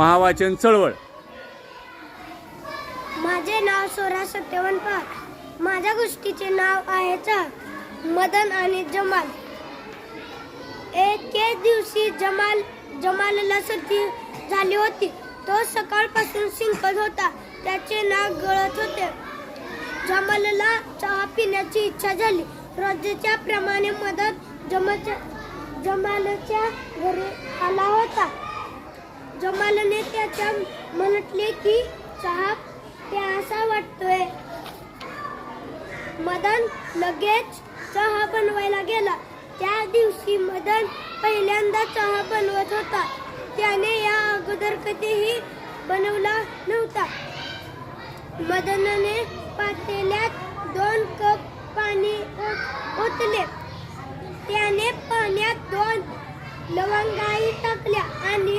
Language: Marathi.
महावाचन चळवळ. माझे नाव सोरा सत्यवन पार माझ्या गोष्टीचे नाव आहे चहा मदन आणि जमाल. एके दिवशी जमाल जमालला सर्दी झाली होती. तो सकाळपासून शिंकत होता. त्याचे नाक गळत होते. जमालला चहा पिण्याची इच्छा झाली. रोजच्या प्रमाणे मदत जमाच्या जमालच्या घरी आला होता. जमालने त्याच्या म्हटले की चहा प्यासा वाटतोय. मदन लगेच चहा बनवायला गेला. त्या दिवशी मदन पहिल्यांदा चहा बनवत होता. त्याने या अगोदर कधीही बनवला नव्हता. मदनने पातेल्यात दोन कप पाणी ओतले. त्याने पाण्यात दोन लवंगाई टाकल्या आणि